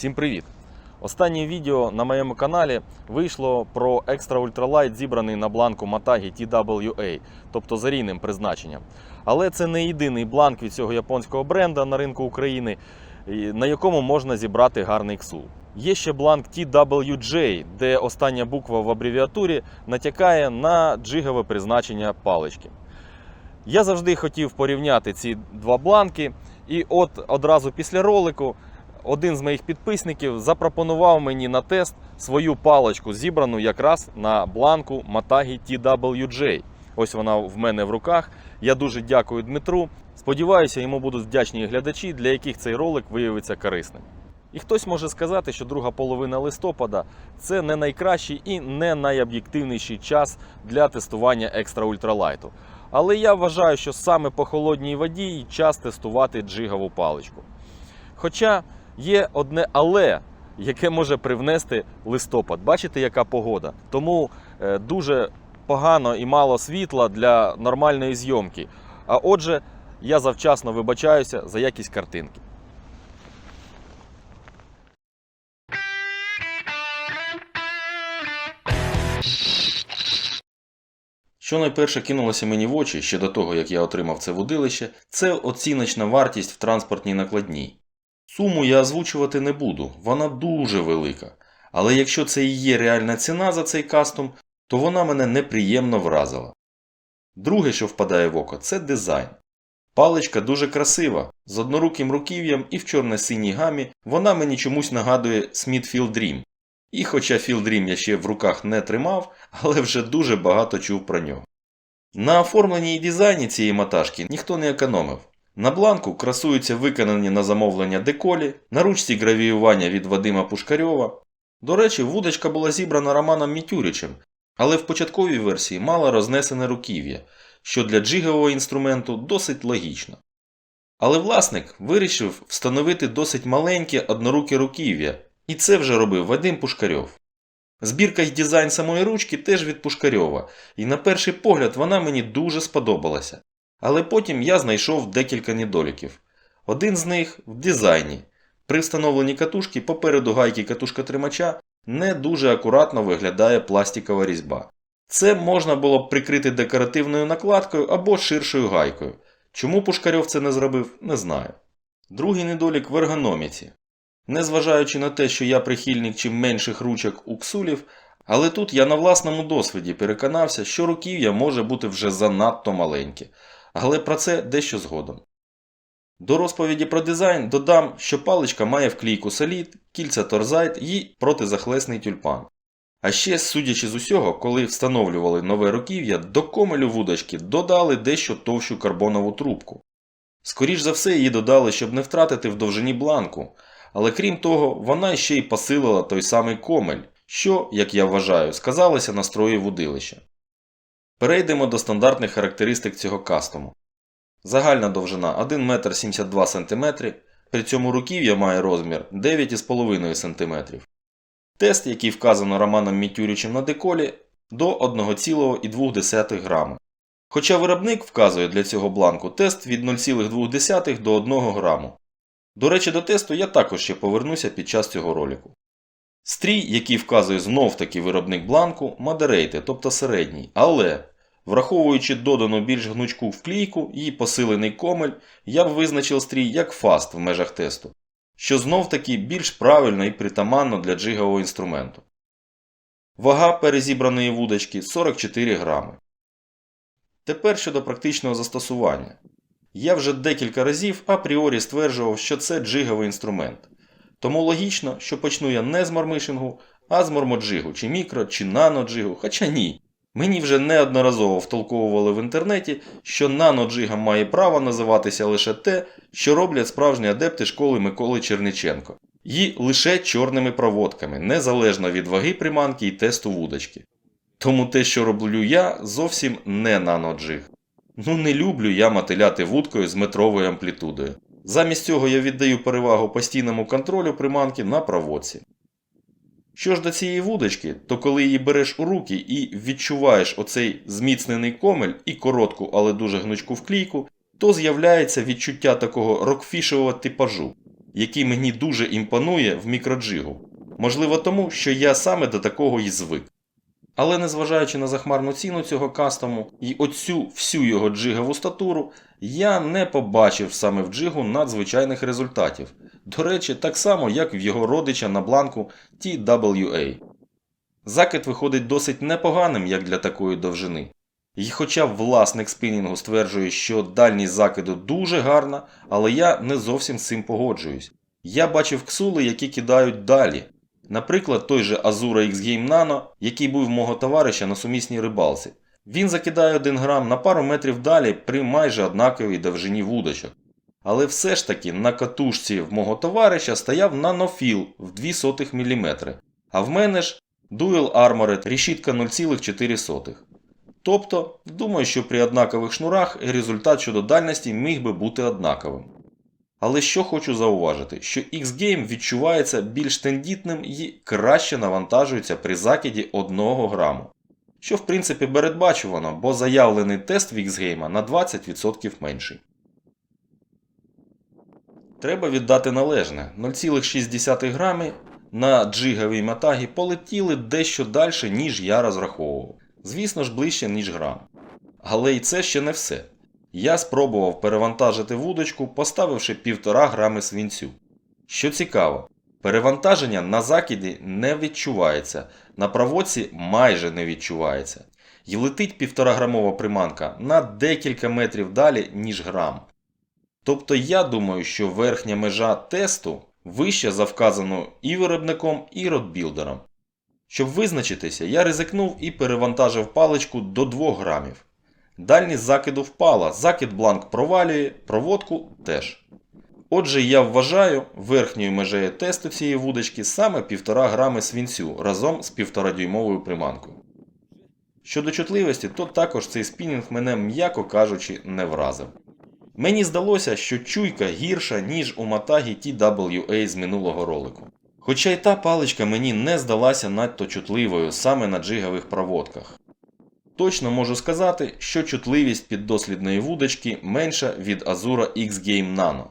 Всім привіт! Останнє відео на моєму каналі вийшло про екстра ультралайт, зібраний на бланку Matagi TWA, тобто з арійним призначенням. Але це не єдиний бланк від цього японського бренда на ринку України, на якому можна зібрати гарний ксул. Є ще бланк TWJ, де остання буква в абревіатурі натякає на джигове призначення палички. Я завжди хотів порівняти ці два бланки, і от одразу після ролику один з моїх підписників запропонував мені на тест свою паличку, зібрану якраз на бланку Matagi TWJ. Ось вона в мене в руках. Я дуже дякую Дмитру. Сподіваюся, йому будуть вдячні глядачі, для яких цей ролик виявиться корисним. І хтось може сказати, що друга половина листопада це не найкращий і не найоб'єктивніший час для тестування екстра ультралайту. Але я вважаю, що саме по холодній воді час тестувати джигову паличку. Хоча є одне але, яке може привнести листопад. Бачите, яка погода? Тому е, дуже погано і мало світла для нормальної зйомки. А отже, я завчасно вибачаюся за якість картинки. Що найперше кинулося мені в очі ще до того, як я отримав це водилище, це оціночна вартість в транспортній накладній. Суму я озвучувати не буду, вона дуже велика. Але якщо це і є реальна ціна за цей кастом, то вона мене неприємно вразила. Друге, що впадає в око, це дизайн. Паличка дуже красива, з одноруким руків'ям і в чорно-синій гамі вона мені чомусь нагадує Smith Field Dream. І хоча Field Dream я ще в руках не тримав, але вже дуже багато чув про нього. На оформленні і дизайні цієї маташки ніхто не економив. На бланку красуються виконані на замовлення деколі, на ручці гравіювання від Вадима Пушкарьова. До речі, вудочка була зібрана Романом Мітюричем, але в початковій версії мала рознесене руків'я, що для джигового інструменту досить логічно. Але власник вирішив встановити досить маленьке одноруке руків'я, і це вже робив Вадим Пушкарьов. Збірка й дизайн самої ручки теж від Пушкарьова, і на перший погляд вона мені дуже сподобалася. Але потім я знайшов декілька недоліків. Один з них в дизайні. При встановленні катушки попереду гайки катушка тримача не дуже акуратно виглядає пластикова різьба. Це можна було б прикрити декоративною накладкою або ширшою гайкою. Чому Пушкарьов це не зробив, не знаю. Другий недолік в ергономіці. Незважаючи на те, що я прихильник чим менших ручок у ксулів, але тут я на власному досвіді переконався, що руків'я може бути вже занадто маленьке, але про це дещо згодом. До розповіді про дизайн додам, що паличка має вклійку Solid, кільця торзайт і протизахлесний тюльпан. А ще, судячи з усього, коли встановлювали нове руків'я, до комелю вудочки додали дещо товщу карбонову трубку. Скоріш за все, її додали, щоб не втратити в довжині бланку, але крім того, вона ще й посилила той самий комель, що, як я вважаю, сказалося на строї вудилища. Перейдемо до стандартних характеристик цього кастому. Загальна довжина 1 метр 72 см, при цьому руків'я має розмір 9,5 см. Тест, який вказано Романом Мітюрічем на деколі, до 1,2 грами. Хоча виробник вказує для цього бланку тест від 0,2 до 1 граму. До речі, до тесту я також ще повернуся під час цього ролику. Стрій, який вказує знов таки виробник бланку, модерейти, тобто середній, але враховуючи додану більш гнучку вклійку і посилений комель, я б визначив стрій як фаст в межах тесту, що знов таки більш правильно і притаманно для джигового інструменту. Вага перезібраної вудочки 44 грами. Тепер щодо практичного застосування. Я вже декілька разів апріорі стверджував, що це джиговий інструмент. Тому логічно, що почну я не з мормишингу, а з мормоджигу, чи мікро, чи наноджигу, хоча ні. Мені вже неодноразово втолковували в інтернеті, що наноджига має право називатися лише те, що роблять справжні адепти школи Миколи Черниченко. І лише чорними проводками, незалежно від ваги приманки і тесту вудочки. Тому те, що роблю я, зовсім не наноджиг. Ну не люблю я мотиляти вудкою з метровою амплітудою. Замість цього я віддаю перевагу постійному контролю приманки на проводці. Що ж до цієї вудочки, то коли її береш у руки і відчуваєш оцей зміцнений комель і коротку, але дуже гнучку вклійку, то з'являється відчуття такого рокфішового типажу. який мені дуже імпонує в мікроджигу. Можливо, тому, що я саме до такого і звик. Але незважаючи на захмарну ціну цього кастому і оцю всю його джигову статуру, я не побачив саме в джигу надзвичайних результатів. До речі, так само, як в його родича на бланку TWA. Закид виходить досить непоганим, як для такої довжини. І хоча власник спінінгу стверджує, що дальність закиду дуже гарна, але я не зовсім з цим погоджуюсь. Я бачив ксули, які кидають далі. Наприклад, той же Azura X Game Nano, який був мого товариша на сумісній рибалці. Він закидає 1 грам на пару метрів далі при майже однаковій довжині вудочок. Але все ж таки на катушці в мого товариша стояв нанофіл в 0,02 мм, а в мене ж Dual Armored решітка 0,4. Тобто, думаю, що при однакових шнурах результат щодо дальності міг би бути однаковим. Але що хочу зауважити, що X-Game відчувається більш тендітним і краще навантажується при закиді 1 граму. Що в принципі передбачувано, бо заявлений тест в X-Game на 20% менший. Треба віддати належне 0,6 грами на джиговій матагі полетіли дещо далі, ніж я розраховував. Звісно ж, ближче, ніж грам. Але і це ще не все. Я спробував перевантажити вудочку, поставивши 1,5 грами свинцю. Що цікаво, перевантаження на закиді не відчувається, на проводці майже не відчувається. І летить 1,5 грамова приманка на декілька метрів далі, ніж грам. Тобто я думаю, що верхня межа тесту вища за вказану і виробником, і родбілдером. Щоб визначитися, я ризикнув і перевантажив паличку до 2 грамів. Дальність закиду впала, закид бланк провалює, проводку теж. Отже, я вважаю верхньою межею тесту цієї вудочки саме 1,5 грами свінцю разом з 1,5 дюймовою приманкою. Щодо чутливості, то також цей спінінг мене, м'яко кажучи, не вразив. Мені здалося, що чуйка гірша, ніж у матагі TWA з минулого ролику. Хоча й та паличка мені не здалася надто чутливою саме на джигових проводках. Точно можу сказати, що чутливість піддослідної вудочки менша від Azura X Game Nano,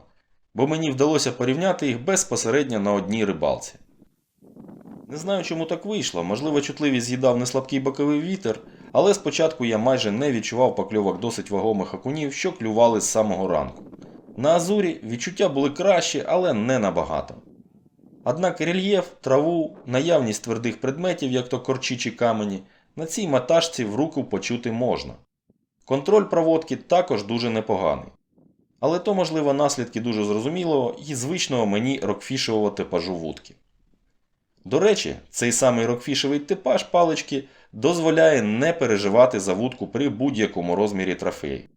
бо мені вдалося порівняти їх безпосередньо на одній рибалці. Не знаю, чому так вийшло, можливо, чутливість з'їдав неслабкий боковий вітер, але спочатку я майже не відчував покльовок досить вагомих окунів, що клювали з самого ранку. На Азурі відчуття були кращі, але не набагато. Однак рельєф, траву, наявність твердих предметів, як то корчі чи камені, на цій маташці в руку почути можна. Контроль проводки також дуже непоганий. Але то, можливо, наслідки дуже зрозумілого і звичного мені рокфішового типажу вудки. До речі, цей самий рокфішевий типаж палички дозволяє не переживати за вудку при будь-якому розмірі трофеї.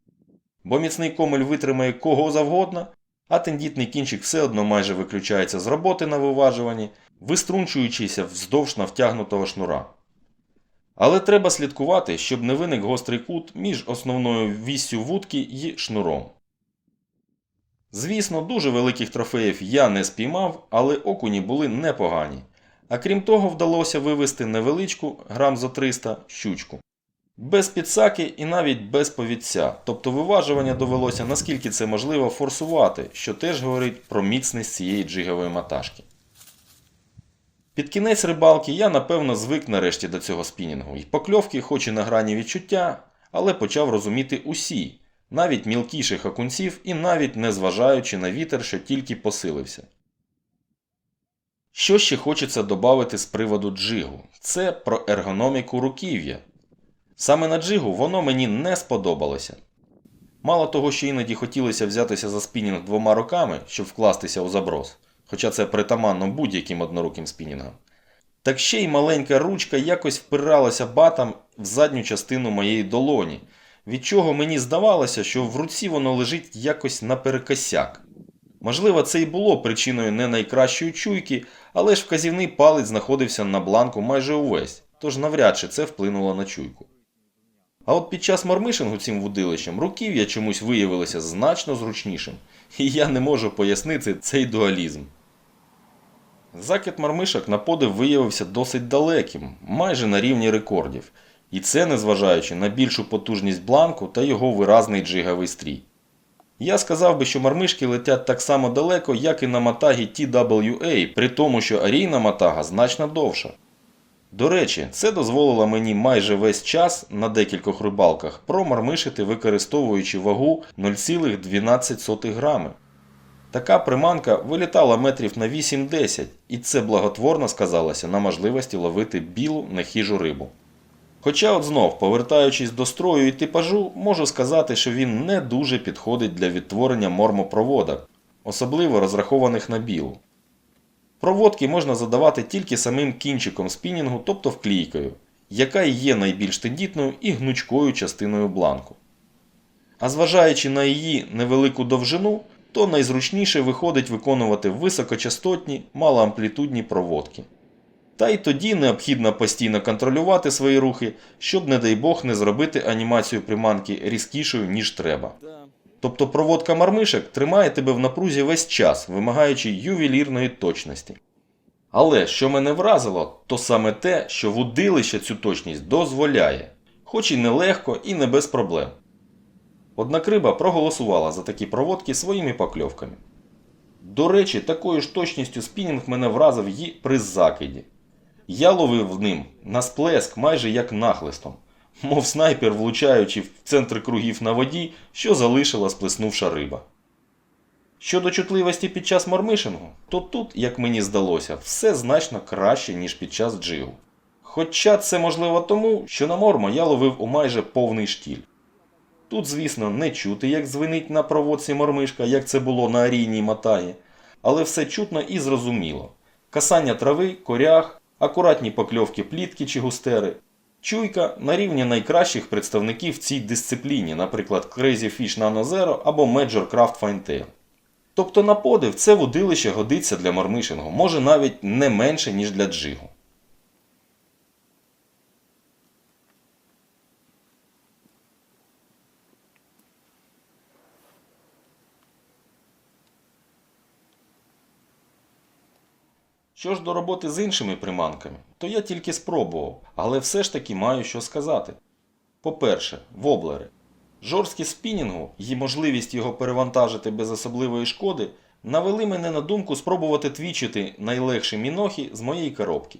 Бо міцний комель витримає кого завгодно, а тендітний кінчик все одно майже виключається з роботи на виважуванні, виструнчуючися вздовж навтягнутого шнура. Але треба слідкувати, щоб не виник гострий кут між основною віссю вудки і шнуром. Звісно, дуже великих трофеїв я не спіймав, але окуні були непогані. А крім того, вдалося вивести невеличку грам за 300 щучку. Без підсаки і навіть без повідця, тобто виважування довелося наскільки це можливо форсувати, що теж говорить про міцність цієї джигової маташки. Під кінець рибалки я напевно звик нарешті до цього спінінгу, і покльовки, хоч і на грані відчуття, але почав розуміти усі, навіть мілкіших окунців і навіть не зважаючи на вітер, що тільки посилився. Що ще хочеться додати з приводу джигу? Це про ергономіку руків'я. Саме на джигу воно мені не сподобалося. Мало того, що іноді хотілося взятися за спінінг двома руками, щоб вкластися у заброс, хоча це притаманно будь-яким одноруким спінінгам, так ще й маленька ручка якось впиралася батом в задню частину моєї долоні, від чого мені здавалося, що в руці воно лежить якось наперекосяк. Можливо, це і було причиною не найкращої чуйки, але ж вказівний палець знаходився на бланку майже увесь, тож навряд чи це вплинуло на чуйку. А от під час мормишингу цим вудилищем руків'я чомусь виявилося значно зручнішим, і я не можу пояснити цей дуалізм. Закид мармишок на подив виявився досить далеким, майже на рівні рекордів, і це незважаючи на більшу потужність бланку та його виразний джиговий стрій. Я сказав би, що мармишки летять так само далеко, як і на матагі TWA, при тому, що арійна матага значно довша. До речі, це дозволило мені майже весь час на декількох рибалках промармишити, використовуючи вагу 0,12 грами. Така приманка вилітала метрів на 8-10, і це благотворно сказалося на можливості ловити білу нехижу рибу. Хоча от знов, повертаючись до строю і типажу, можу сказати, що він не дуже підходить для відтворення мормопроводок, особливо розрахованих на білу. Проводки можна задавати тільки самим кінчиком спінінгу, тобто вклійкою, яка і є найбільш тендітною і гнучкою частиною бланку. А зважаючи на її невелику довжину, то найзручніше виходить виконувати високочастотні, малоамплітудні проводки. Та й тоді необхідно постійно контролювати свої рухи, щоб, не дай Бог, не зробити анімацію приманки різкішою, ніж треба. Тобто проводка мармишек тримає тебе в напрузі весь час, вимагаючи ювелірної точності. Але що мене вразило, то саме те, що вудилище цю точність дозволяє, хоч і нелегко, і не без проблем. Однак риба проголосувала за такі проводки своїми покльовками. До речі, такою ж точністю спінінг мене вразив і при закиді. Я ловив ним на сплеск майже як нахлистом, мов снайпер, влучаючи в центр кругів на воді, що залишила сплеснувша риба. Щодо чутливості під час мормишингу, то тут, як мені здалося, все значно краще, ніж під час джигу. Хоча це можливо тому, що на мормо я ловив у майже повний штіль. Тут, звісно, не чути, як звенить на проводці мормишка, як це було на арійній матагі, але все чутно і зрозуміло. Касання трави, коряг, акуратні покльовки плітки чи густери. Чуйка на рівні найкращих представників в цій дисципліні, наприклад, Crazy Fish Nano Zero або Major Craft Finetail. Тобто на подив це водилище годиться для мармишингу, може навіть не менше, ніж для джигу. Що ж до роботи з іншими приманками, то я тільки спробував, але все ж таки маю що сказати. По-перше, воблери. Жорсткість спінінгу і можливість його перевантажити без особливої шкоди навели мене на думку спробувати твічити найлегші мінохи з моєї коробки.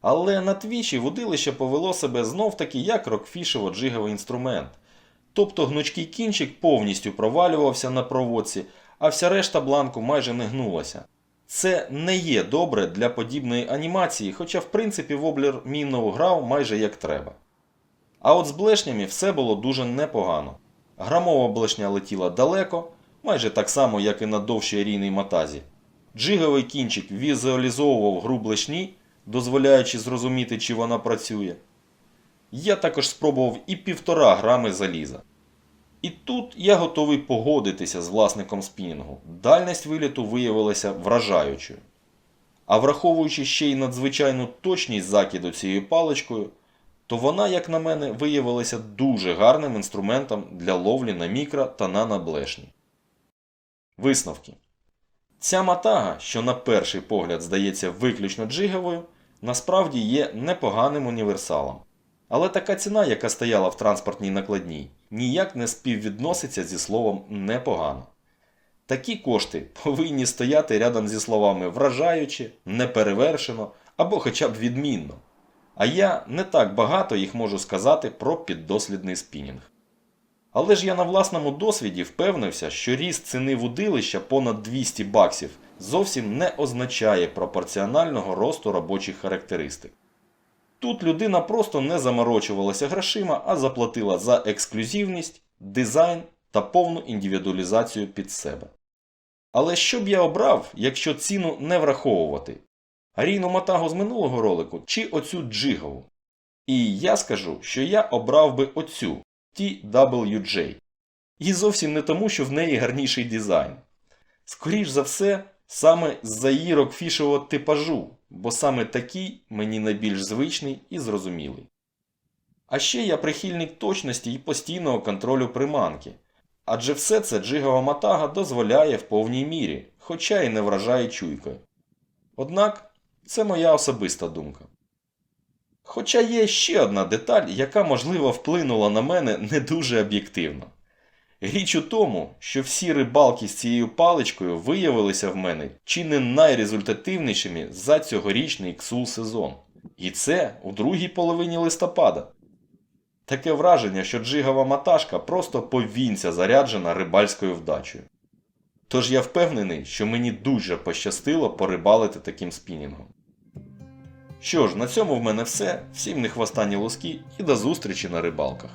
Але на твічі водилище повело себе знов таки як рокфішево-джиговий інструмент. Тобто гнучкий кінчик повністю провалювався на проводці, а вся решта бланку майже не гнулася. Це не є добре для подібної анімації, хоча в принципі воблер мінно грав майже як треба. А от з блешнями все було дуже непогано. Грамова блешня летіла далеко, майже так само, як і на довшій арійній матазі. Джиговий кінчик візуалізовував гру блешні, дозволяючи зрозуміти, чи вона працює. Я також спробував і півтора грами заліза. І тут я готовий погодитися з власником спінінгу. Дальність виліту виявилася вражаючою. А враховуючи ще й надзвичайну точність закиду цією паличкою, то вона, як на мене, виявилася дуже гарним інструментом для ловлі на мікро та наноблешні. Висновки. Ця матага, що на перший погляд здається виключно джиговою, насправді є непоганим універсалом. Але така ціна, яка стояла в транспортній накладній, ніяк не співвідноситься зі словом непогано. Такі кошти повинні стояти рядом зі словами вражаюче, неперевершено або хоча б відмінно. А я не так багато їх можу сказати про піддослідний спінінг. Але ж я на власному досвіді впевнився, що ріст ціни вудилища понад 200 баксів зовсім не означає пропорціонального росту робочих характеристик. Тут людина просто не заморочувалася грошима, а заплатила за ексклюзивність, дизайн та повну індивідуалізацію під себе. Але що б я обрав, якщо ціну не враховувати? Арійну матагу з минулого ролику чи оцю джигову? І я скажу, що я обрав би оцю TWJ. І зовсім не тому, що в неї гарніший дизайн. Скоріш за все, саме з-за її рокфішового типажу, бо саме такий мені найбільш звичний і зрозумілий. А ще я прихильник точності і постійного контролю приманки. Адже все це джигова матага дозволяє в повній мірі, хоча й не вражає чуйкою. Однак, це моя особиста думка. Хоча є ще одна деталь, яка можливо вплинула на мене не дуже об'єктивно. Річ у тому, що всі рибалки з цією паличкою виявилися в мене чи не найрезультативнішими за цьогорічний ксул сезон. І це у другій половині листопада. Таке враження, що джигова маташка просто повінця заряджена рибальською вдачею. Тож я впевнений, що мені дуже пощастило порибалити таким спінінгом. Що ж, на цьому в мене все. Всім не хвостані луски і до зустрічі на рибалках.